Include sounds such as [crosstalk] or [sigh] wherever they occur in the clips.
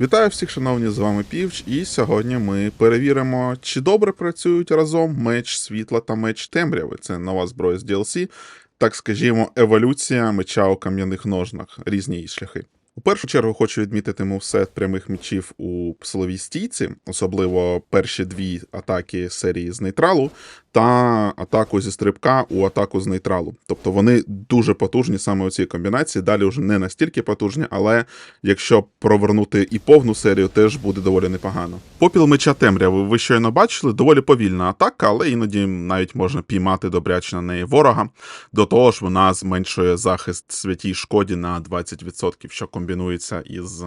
Вітаю всіх, шановні, з вами Півч, і сьогодні ми перевіримо, чи добре працюють разом меч світла та меч темряви. Це нова зброя з DLC, так скажімо, еволюція меча у кам'яних ножнах, різні її шляхи. У першу чергу хочу відмітити мувсет прямих мечів у силовій стійці, особливо перші дві атаки серії з нейтралу, та атаку зі стрибка у атаку з нейтралу. Тобто вони дуже потужні саме у цій комбінації. Далі вже не настільки потужні, але якщо провернути і повну серію, теж буде доволі непогано. Попіл меча темряви ви щойно бачили, доволі повільна атака, але іноді навіть можна піймати добряче на неї ворога. До того ж, вона зменшує захист святій шкоді на 20%, що комбінується із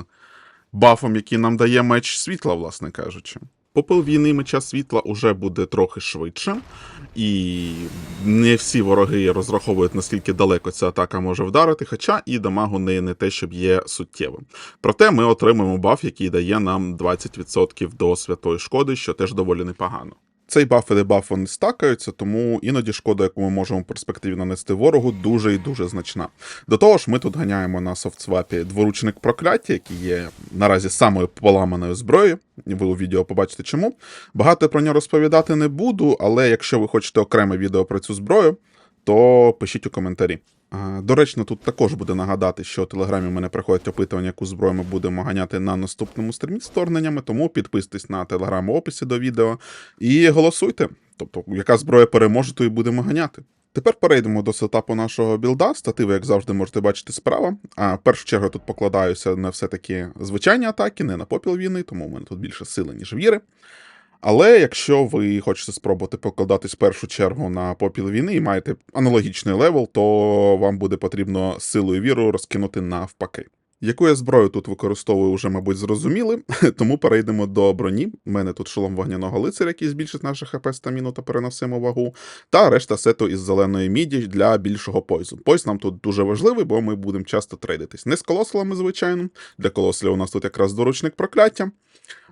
бафом, який нам дає меч світла, власне кажучи. Попил війни меча світла уже буде трохи швидше, і не всі вороги розраховують, наскільки далеко ця атака може вдарити, хоча і дамаг у неї не те, щоб є суттєвим. Проте ми отримаємо баф, який дає нам 20% до святої шкоди, що теж доволі непогано. Цей баф і дебаф вони стакаються, тому іноді шкода, яку ми можемо в перспективі нанести ворогу, дуже і дуже значна. До того ж, ми тут ганяємо на софтсвапі дворучник прокляття, який є наразі самою поламаною зброєю. Ви у відео побачите чому. Багато про нього розповідати не буду, але якщо ви хочете окреме відео про цю зброю, то пишіть у коментарі. Доречно, тут також буде нагадати, що у телеграмі в мене приходять опитування, яку зброю ми будемо ганяти на наступному стрімі з вторгненнями, тому підписуйтесь на телеграм у описі до відео і голосуйте. Тобто, яка зброя переможе, то і будемо ганяти. Тепер перейдемо до сетапу нашого білда. Стативи, як завжди, можете бачити справа. А в першу чергу тут покладаюся на все-таки звичайні атаки, не на попіл війни, тому у мене тут більше сили, ніж віри. Але якщо ви хочете спробувати покладатись в першу чергу на попіл війни і маєте аналогічний левел, то вам буде потрібно силу і віру розкинути навпаки. Яку я зброю тут використовую, вже, мабуть, зрозуміли, [laughs] тому перейдемо до броні. У мене тут шолом вогняного лицаря, який збільшить наше хп стаміну та переносиму вагу, та решта сету із зеленої міді для більшого пойзу. Пойз нам тут дуже важливий, бо ми будемо часто трейдитись. Не з колосалами, звичайно. Для колосалів у нас тут якраз доручник прокляття.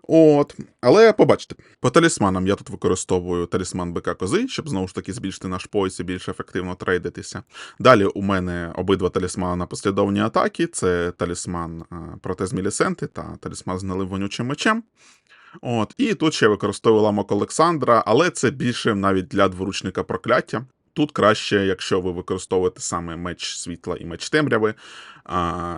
От, але побачите, по талісманам я тут використовую талісман БК Кози, щоб знову ж таки збільшити наш пояс і більш ефективно трейдитися. Далі у мене обидва талісмани на послідовні атаки: це талісман протез Мілісенти та талісман з гнилим вонючим мечем. От, і тут ще використовую ламок Олександра, але це більше навіть для дворучника прокляття. Тут краще, якщо ви використовуєте саме меч світла і меч темряви,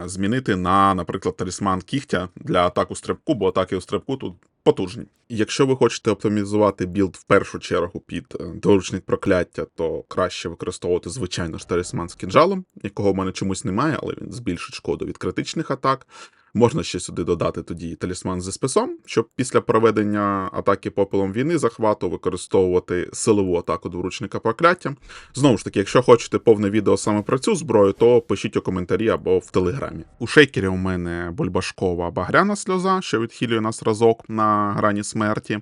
змінити на, наприклад, талісман кігтя для атаку стрибку, бо атаки у стрибку тут потужні. Якщо ви хочете оптимізувати білд в першу чергу під е, доручник прокляття, то краще використовувати звичайно ж талісман з кінжалом, якого в мене чомусь немає, але він збільшить шкоду від критичних атак. Можна ще сюди додати тоді талісман зі списом, щоб після проведення атаки попелом війни захвату використовувати силову атаку дворучника прокляття. Знову ж таки, якщо хочете повне відео саме про цю зброю, то пишіть у коментарі або в телеграмі. У шейкері у мене бульбашкова багряна сльоза, що відхилює нас разок на грані смерті,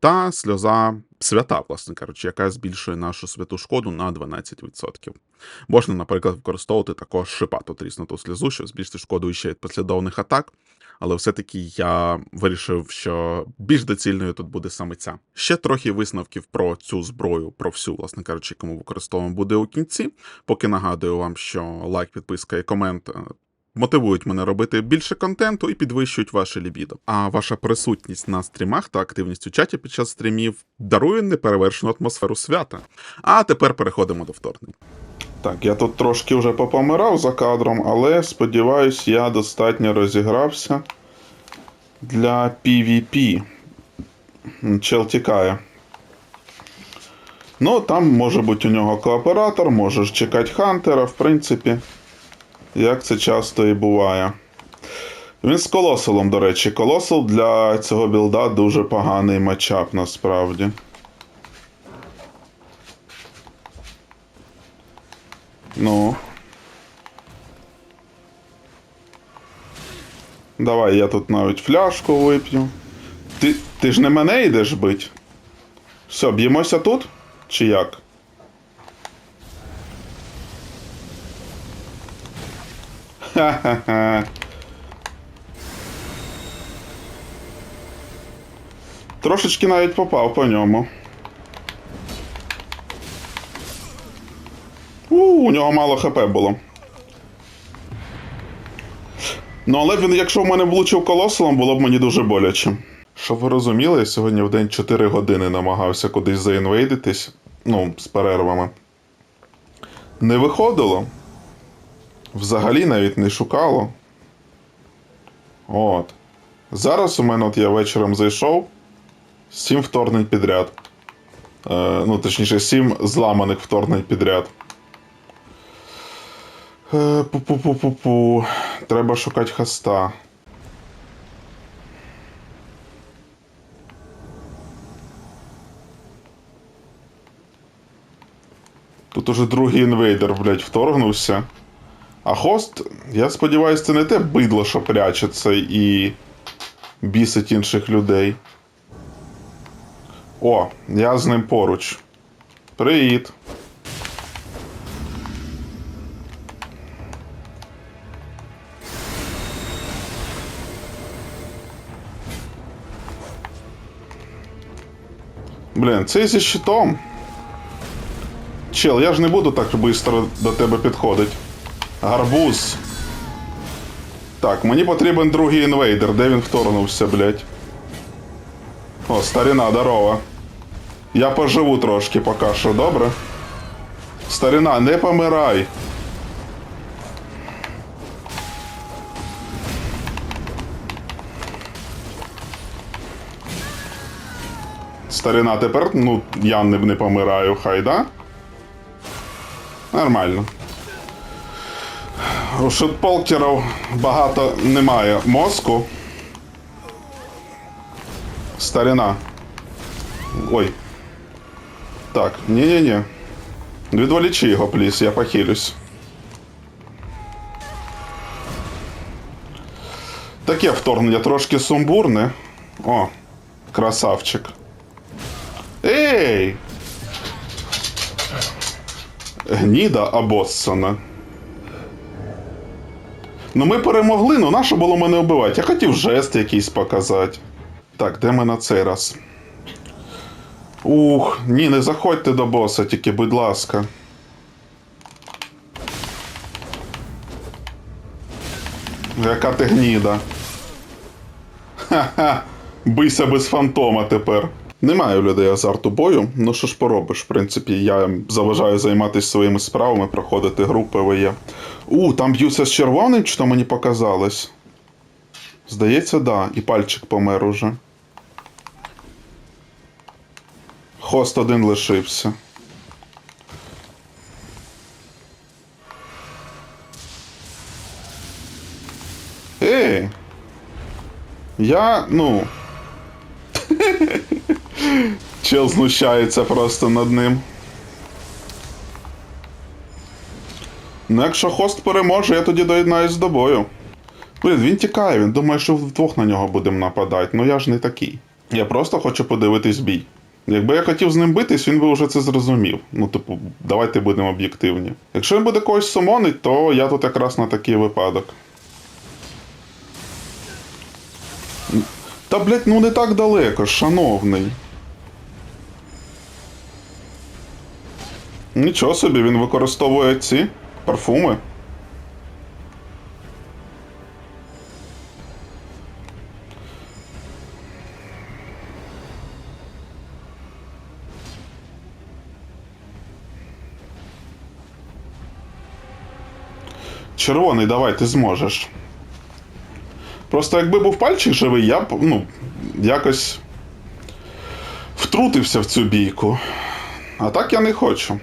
та сльоза свята, власне кажучи, яка збільшує нашу святу шкоду на 12%. Можна, наприклад, використовувати також шипату тріснуту сльозу, щоб збільшити шкоду ще від послідовних атак. Але все-таки я вирішив, що більш доцільною тут буде саме ця. Ще трохи висновків про цю зброю, про всю, власне кажучи, кому використовуємо буде у кінці. Поки нагадую вам, що лайк, підписка і комент. Мотивують мене робити більше контенту і підвищують ваше лібідо. А ваша присутність на стрімах та активність у чаті під час стрімів дарує неперевершену атмосферу свята. А тепер переходимо до вторгнень. Так, я тут трошки вже попомирав за кадром, але сподіваюсь, я достатньо розігрався для PvP. Чел тікає. Ну, там може бути у нього кооператор, можеш чекати Хантера, в принципі, як це часто і буває. Він з колосалом, до речі, колосал для цього білда дуже поганий матчап насправді. Ну. Давай я тут навіть фляжку вип'ю. Ти, ти ж не мене йдеш бить? Все, б'ємося тут? Чи як? Ха-ха-ха. [laughs] Трошечки навіть попав по ньому. У, у нього мало хп було. Ну, але він, якщо в мене влучив колосалом, було б мені дуже боляче. Щоб ви розуміли, я сьогодні в день 4 години намагався кудись заінвейдитись, ну, з перервами. Не виходило. Взагалі навіть не шукало. От. Зараз у мене от я вечором зайшов. Сім вторгнень підряд. Е, ну, точніше, сім зламаних вторгнень підряд. Е, Пу-пу-пу-пу-пу. Треба шукати хаста. Тут уже другий інвейдер, блядь, вторгнувся. А хост, я сподіваюся, це не те бидло, що прячеться і бісить інших людей. О, я з ним поруч. Привіт. Блін, цей зі щитом. Чел, я ж не буду так швидко до тебе підходити. Гарбуз. Так, мені потрібен другий інвейдер. Де він вторгнувся, блядь? О, старина, здорова. Я поживу трошки поки що, добре? Старина, не помирай. Старина, тепер, ну, я не, не помираю, хай, да? Нормально. У шутполкерів багато немає мозку. Старина. Ой. Так, ні-ні-ні. Відволічи його, пліс, я похилюсь. Таке вторгнення трошки сумбурне. О, красавчик. Ей! Гніда Абоссона. Ну ми перемогли, ну нащо було мене вбивати? Я хотів жест якийсь показати. Так, де ми на цей раз? Ух, ні, не заходьте до боса, тільки, будь ласка. Яка ти гніда. Ха-ха. Бийся без фантома тепер. Немає у людей азарту бою, ну що ж поробиш, в принципі, я заважаю займатися своїми справами, проходити гру ПВЕ. У, там б'ються з червоним, чи то мені показалось? Здається, да, і пальчик помер уже. Хост один лишився. Ей! Я, ну. [laughs] Чел знущається просто над ним. Ну, якщо хост переможе, я тоді доєднаюсь до бою. Блін, він тікає, він думає, що вдвох на нього будемо нападати. Ну я ж не такий. Я просто хочу подивитись бій. Якби я хотів з ним битись, він би вже це зрозумів. Ну, типу, давайте будемо об'єктивні. Якщо він буде когось сумонить, то я тут якраз на такий випадок. Та, блядь, ну не так далеко, шановний. Нічого собі, він використовує ці парфуми. Червоний, давай, ти зможеш. Просто якби був пальчик живий, я б, ну, якось втрутився в цю бійку. А так я не хочу.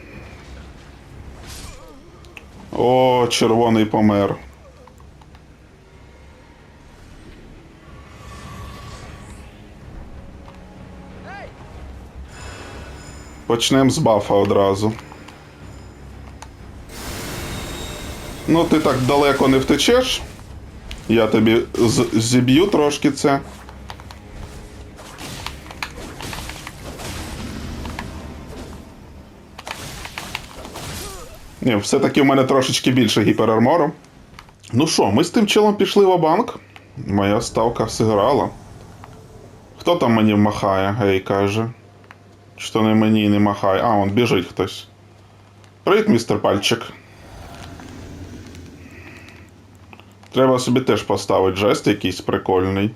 О, червоний помер. Почнемо з бафа одразу. Ну, ти так далеко не втечеш. Я тобі зіб'ю трошки це. Все-таки в мене трошечки більше гіперармору. Ну що, ми з тим челом пішли в банк. Моя ставка зіграла. Хто там мені махає, гей, каже. Що не мені не махає. А, он біжить хтось. Привіт, містер пальчик. Треба собі теж поставити жест якийсь прикольний.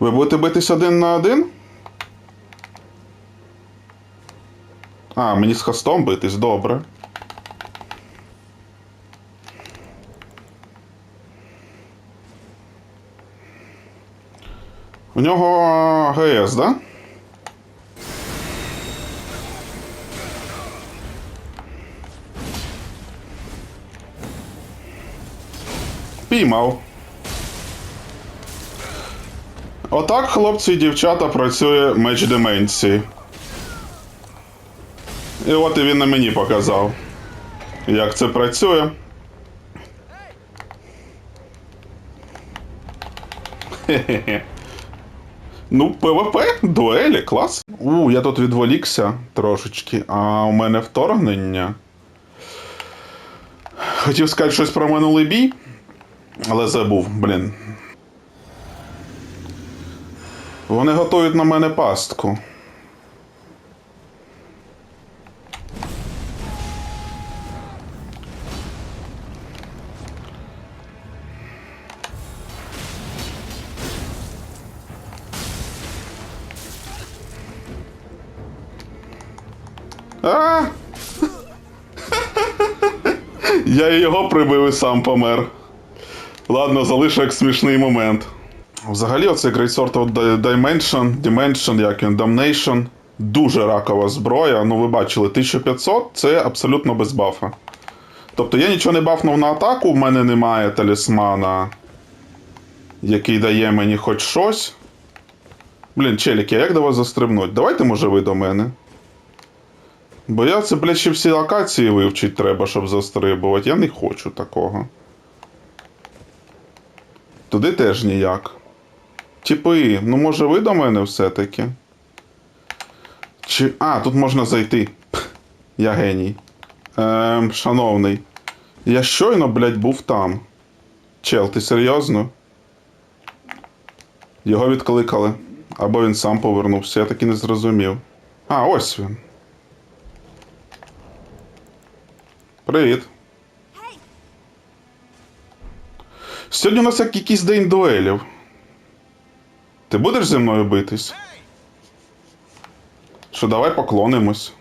Ви будете битись один на один? А, мені з хостом битись, добре. У нього ГС, да? Піймав. Отак, хлопці і дівчата, працює меч деменції. І от і він на мені показав, як це працює. Хе-хе-хе. Ну, ПВП, дуелі, клас. У, я тут відволікся трошечки, а у мене вторгнення. Хотів сказати щось про минулий бій, але забув, блін. Вони готують на мене пастку. Я його прибив і сам помер. Ладно, залишу як смішний момент. Взагалі, оцей Great Sword of Dimension, Dimension, як він, Damnation. Дуже ракова зброя. Ну, ви бачили, 1500 це абсолютно без бафа. Тобто я нічого не бафнув на атаку, в мене немає талісмана, який дає мені хоч щось. Блін, челіки, як до вас застрибнуть? Давайте, може, ви до мене. Бо я це, блядь, ще всі локації вивчити треба, щоб застрибувати. Я не хочу такого. Туди теж ніяк. Типи, ну може ви до мене все-таки? Чи. А, тут можна зайти. Я геній. Ем, шановний. Я щойно, блядь, був там. Чел, ти серйозно? Його відкликали. Або він сам повернувся, я таки не зрозумів. А, ось він. Привіт. Сьогодні у нас як якийсь день дуелів. Ти будеш зі мною битись? Що давай поклонимось.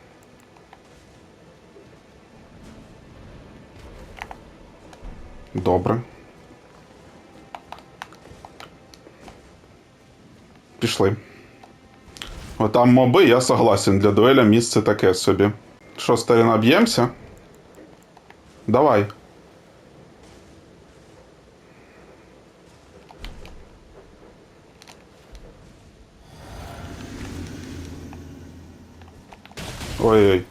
Добре. Пішли. Отам моби, я согласен. Для дуеля місце таке собі. Що, старина, б'ємося? Давай. Ой-ой.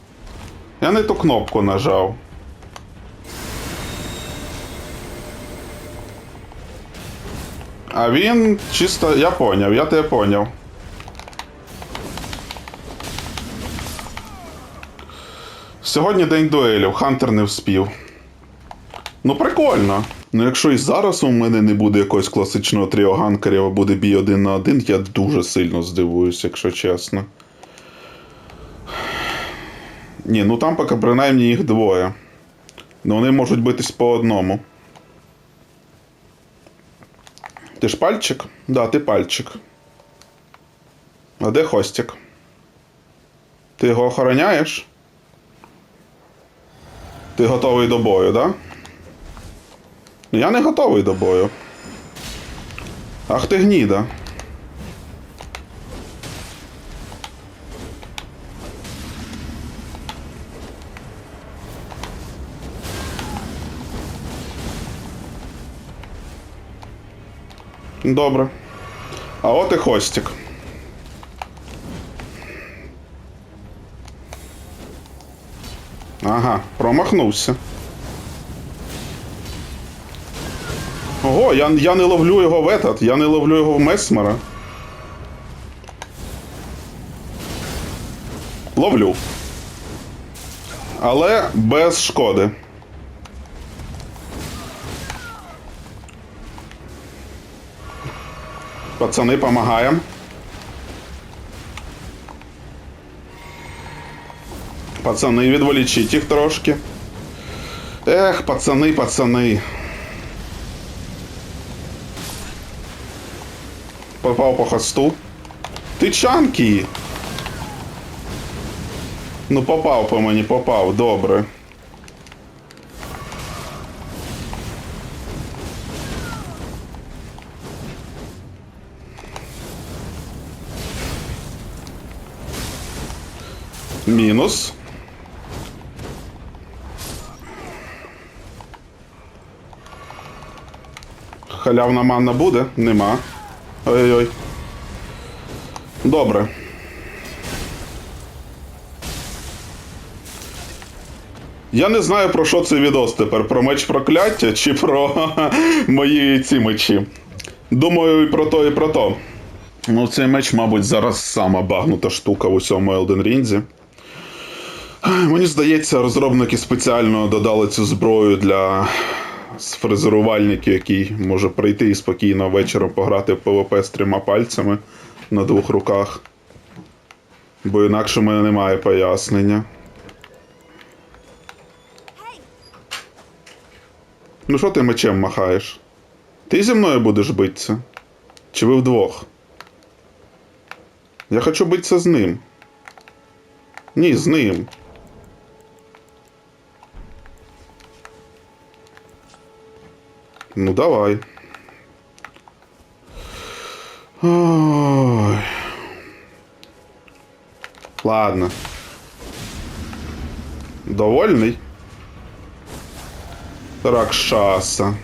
Я не ту кнопку нажав. А він чисто. Я поняв, я тебе поняв. Сьогодні день дуелів, Хантер не вспів. Ну, прикольно. Ну, якщо і зараз у мене не буде якогось класичного тріо ганкерів, а буде бій один на один, я дуже сильно здивуюсь, якщо чесно. Ні, ну там поки принаймні їх двоє. Ну вони можуть битись по одному. Ти ж пальчик? Да, ти пальчик. А де хостік? Ти його охороняєш? Ти готовий до бою, да? Ну, Я не готовий до бою. Ах ти гніда. Добре. А от і хостік. Ага, промахнувся. Ого, я, я не ловлю його в этот, я не ловлю його в месмера. Ловлю. Але без шкоди. Пацани, помагаємо. Пацани, відволічіть їх трошки. Ех, пацани, пацани. Попав по хосту. Ти чанкі. Ну, попав по мені, попав, добре. Мінус. Халявна манна буде? Нема. Ой-ой-ой. Добре. Я не знаю, про що цей відос тепер. Про меч прокляття чи про [laughs] мої ці мечі. Думаю, і про то, і про то. Ну, цей меч, мабуть, зараз сама багнута штука в усьому Elden Ring. Мені здається, розробники спеціально додали цю зброю для фрезерувальників, який може прийти і спокійно вечором пограти в ПВП з трьома пальцями на двох руках. Бо інакше в мене немає пояснення. Ну що ти мечем махаєш? Ти зі мною будеш битися? Чи ви вдвох? Я хочу битися з ним. Ні, з ним. Ну, давай. Ой. Ладно. Довольний? Ракшаса.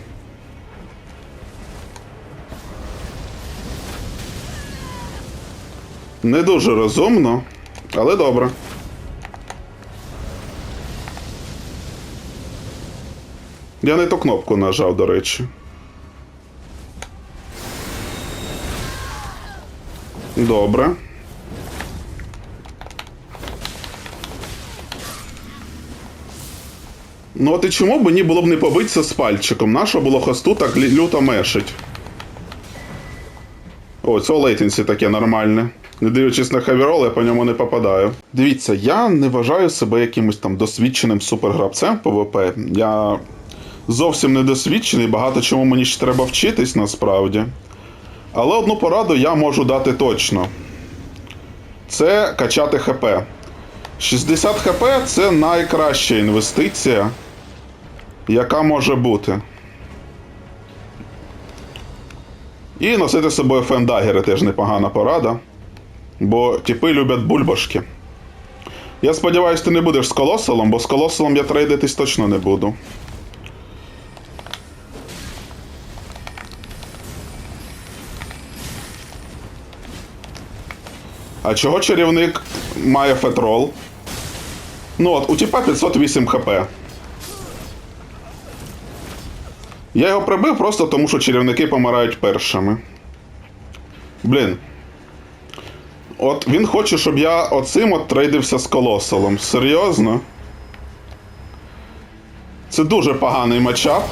Не дуже розумно, але добре. Я не ту кнопку нажав, до речі. Добре. Ну, от і чому б мені було б не побитися з пальчиком? Нащо було хосту так люто мешить? О, це лейтенсі таке нормальне. Не дивлячись на хавірол, я по ньому не попадаю. Дивіться, я не вважаю себе якимось там досвідченим супергравцем ПВП. Я зовсім не досвідчений, багато чому мені ще треба вчитись насправді. Але одну пораду я можу дати точно: це качати ХП. 60 ХП це найкраща інвестиція, яка може бути. І носити з собою фендагери теж непогана порада. Бо типи люблять бульбашки. Я сподіваюся, ти не будеш з колосалом, бо з колосалом я трейдитись точно не буду. А чого чарівник має фетрол? Ну от, у тіпа 508 хп. Я його прибив просто тому, що чарівники помирають першими. Блін. От він хоче, щоб я оцим от трейдився з колосалом. Серйозно? Це дуже поганий матчап.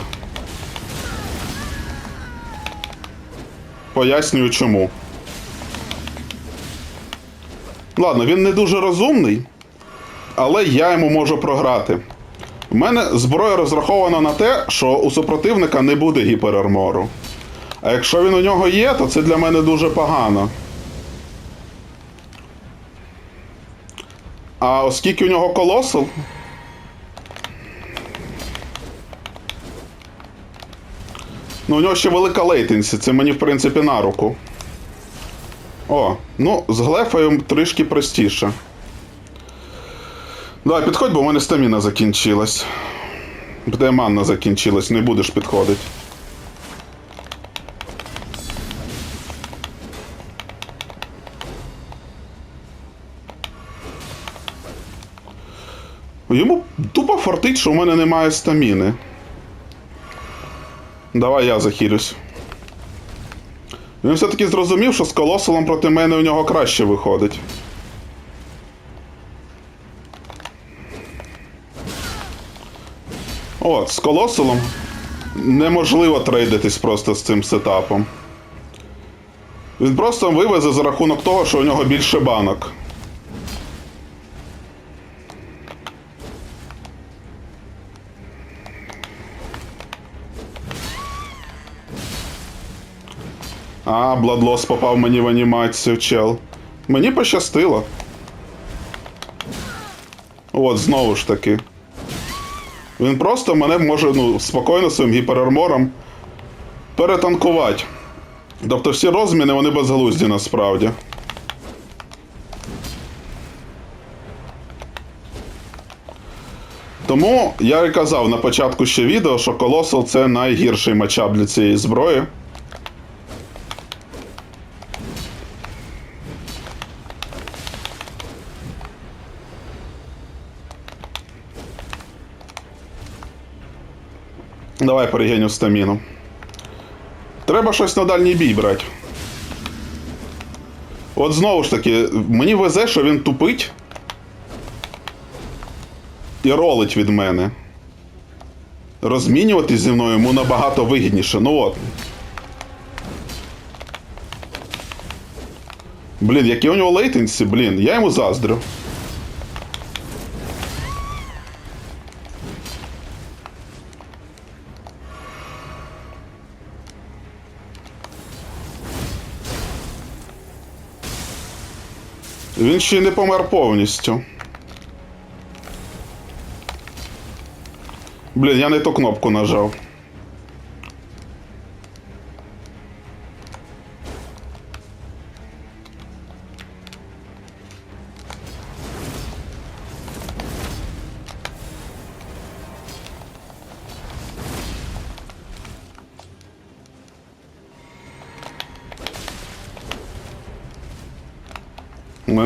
Пояснюю чому. Ладно, він не дуже розумний, але я йому можу програти. У мене зброя розрахована на те, що у супротивника не буде гіперармору. А якщо він у нього є, то це для мене дуже погано. А оскільки у нього колосал. Ну, у нього ще велика лейтенсі, це мені, в принципі, на руку. О, ну, з глефою трішки простіше. Давай, підходь, бо в мене стаміна закінчилась. Де манна закінчилась, не будеш підходити. Йому тупо фартить, що в мене немає стаміни. Давай я захилюсь. Він все-таки зрозумів, що з колосолом проти мене у нього краще виходить. От, з колосолом неможливо трейдитись просто з цим сетапом. Він просто вивезе за рахунок того, що у нього більше банок. А, Бладлос попав мені в анімацію, чел. Мені пощастило. От, знову ж таки. Він просто мене може ну, спокійно своїм гіперармором перетанкувати. Тобто всі розміни вони безглузді насправді. Тому я і казав на початку ще відео, що Колосал це найгірший матчап для цієї зброї. Давай перегеню стаміну. Треба щось на дальній бій брати. От знову ж таки, мені везе, що він тупить і ролить від мене. Розмінюватись зі мною йому набагато вигідніше. Ну от. Блін, які у нього лейтенсі, блін, я йому заздрю. Він ще й не помер повністю. Блін, я не ту кнопку нажав.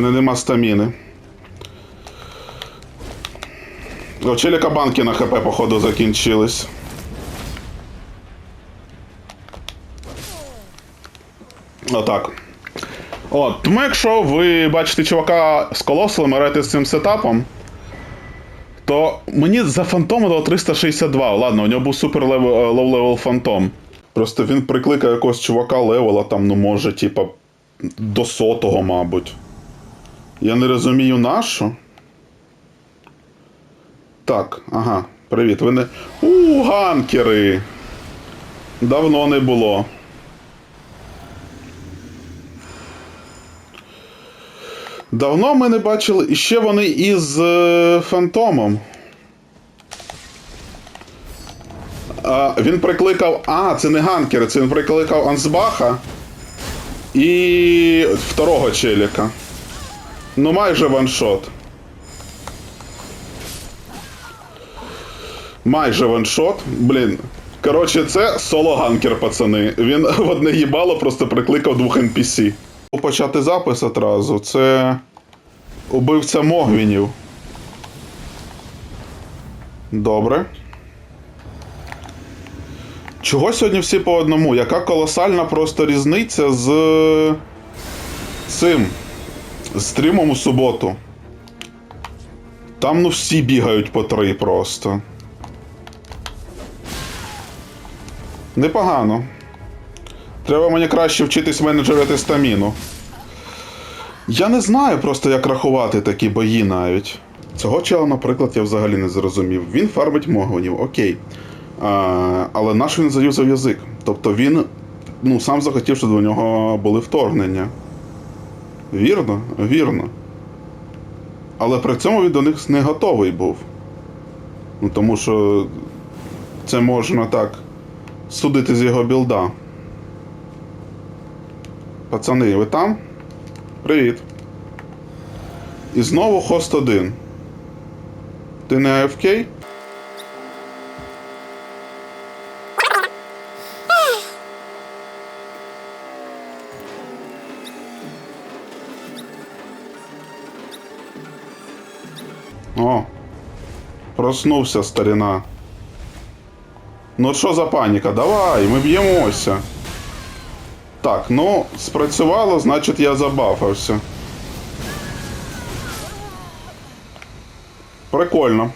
Мене нема стаміни. У челіка банки на ХП, походу, закінчились. Отак. От, тому якщо ви бачите чувака з колосом, граєте з цим сетапом, то мені за фантома дало 362. Ладно, у нього був супер лоу левел фантом. Просто він прикликав якогось чувака левела, там, ну може, типа, до сотого, мабуть. Я не розумію нашу. Так, ага, привіт. Ви не. У, ганкери! Давно не було. Давно ми не бачили. І ще вони із е, Фантомом. А, він прикликав. А, це не ганкери, це він прикликав Ансбаха і второго челіка. Ну, майже ваншот. Майже ваншот. Блін. Коротше, це соло-ганкер, пацани. Він [laughs] в одне їбало просто прикликав двох NPC. Почати запис одразу. Це. Убивця Могвінів. Добре. Чого сьогодні всі по одному? Яка колосальна просто різниця з цим стрімом у суботу. Там ну всі бігають по три просто. Непогано. Треба мені краще вчитись менеджерити стаміну. Я не знаю просто, як рахувати такі бої навіть. Цього чела, наприклад, я взагалі не зрозумів. Він фармить могонів, окей. А, але наш він заюзав язик. Тобто він ну, сам захотів, щоб до нього були вторгнення. Вірно, вірно. Але при цьому він до них не готовий був. Ну, тому що це можна так судити з його білда. Пацани, ви там? Привіт. І знову хост 1. Ти не AFK? Проснувся старина. Ну що за паніка? Давай, ми б'ємося. Так, ну, спрацювало, значить я забафався. Прикольно.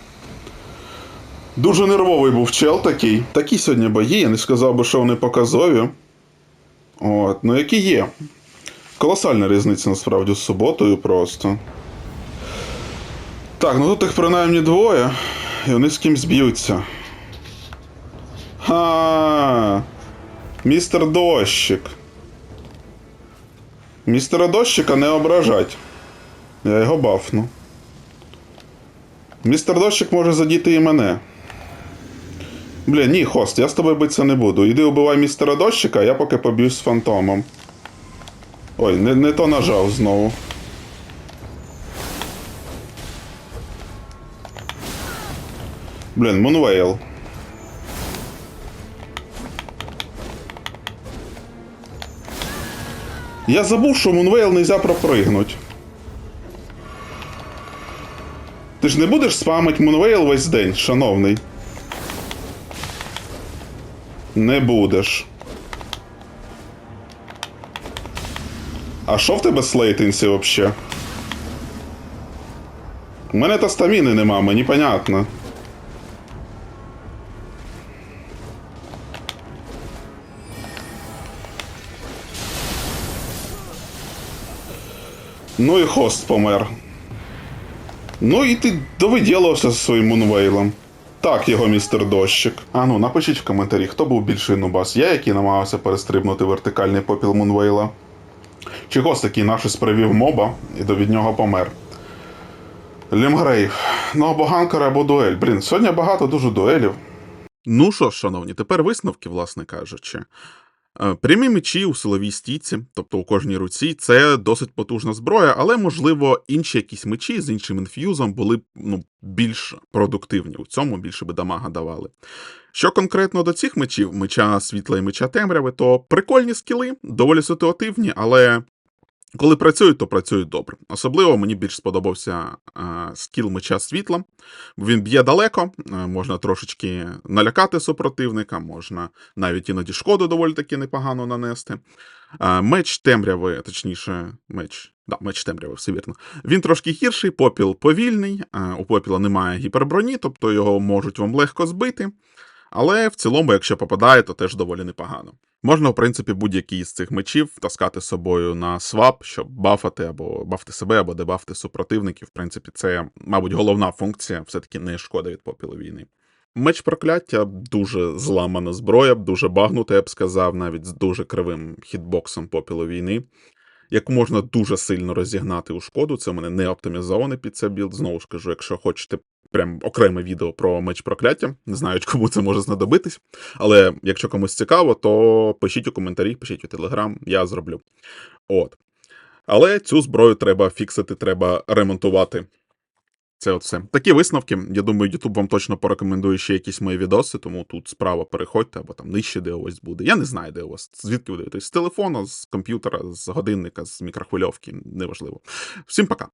Дуже нервовий був чел такий. Такі сьогодні бої, я не сказав би, що вони показові. От, ну які є. Колосальна різниця насправді з суботою просто. Так, ну тут їх принаймні двоє, і вони з кимсь б'ються. Ха. Містер Дощик. Містера дощика не ображать. Я його бафну. Містер дощик може задіти і мене. Бля, ні, хост, я з тобою битися не буду. Іди убивай містера дощика, а я поки поб'юсь з фантомом. Ой, не, не то нажав знову. Блін, Мунвейл. Я забув, що Мунвейл нельзя пропригнуть. Ти ж не будеш спамить Мунвейл весь день, шановний. Не будеш. А що в тебе з лейтенсі вообще? У мене та стаміни нема, мені понятно. Ну і хост помер. Ну і ти довиділився зі своїм мунвейлом. Так, його містер дощик. А ну, напишіть в коментарі, хто був більший нубас. Я, який намагався перестрибнути вертикальний попіл Мунвейла. Чи гост, який нашось привів моба і до від нього помер. Лімгрейв. Ну або ганкер, або дуель. Блін, сьогодні багато дуже дуелів. Ну що ж, шановні, тепер висновки, власне кажучи. Е, Прямі мечі у силовій стійці, тобто у кожній руці, це досить потужна зброя, але, можливо, інші якісь мечі з іншим інф'юзом були б ну, більш продуктивні у цьому, більше би дамага давали. Що конкретно до цих мечів, меча світла і меча темряви, то прикольні скіли, доволі ситуативні, але коли працюють, то працюють добре. Особливо мені більш сподобався е, скіл меча світла. Він б'є далеко, е, можна трошечки налякати супротивника, можна навіть іноді шкоду доволі таки непогано нанести. Е, Меч темряви, точніше, меч. Да, меч темряви, все вірно. Він трошки гірший, попіл повільний, у попіла немає гіперброні, тобто його можуть вам легко збити. Але в цілому, якщо попадає, то теж доволі непогано. Можна, в принципі, будь-який з цих мечів таскати з собою на свап, щоб бафати або бафти себе, або дебафти супротивників. В принципі, це, мабуть, головна функція, все-таки не шкода від попілу війни. Меч прокляття дуже зламана зброя, дуже багнута, я б сказав, навіть з дуже кривим хітбоксом попілу війни. Яку можна дуже сильно розігнати у шкоду, це в мене не оптимізований під це білд. Знову ж кажу, якщо хочете прям окреме відео про меч прокляття, не знаю, кому це може знадобитись. Але якщо комусь цікаво, то пишіть у коментарі, пишіть у телеграм, я зроблю. От. Але цю зброю треба фіксити, треба ремонтувати. Це от все. Такі висновки. Я думаю, YouTube вам точно порекомендує ще якісь мої відоси, тому тут справа переходьте, або там нижче, де вас буде. Я не знаю, де у вас. Звідки ви дивитесь? З телефона, з комп'ютера, з годинника, з мікрохвильовки, неважливо. Всім пока.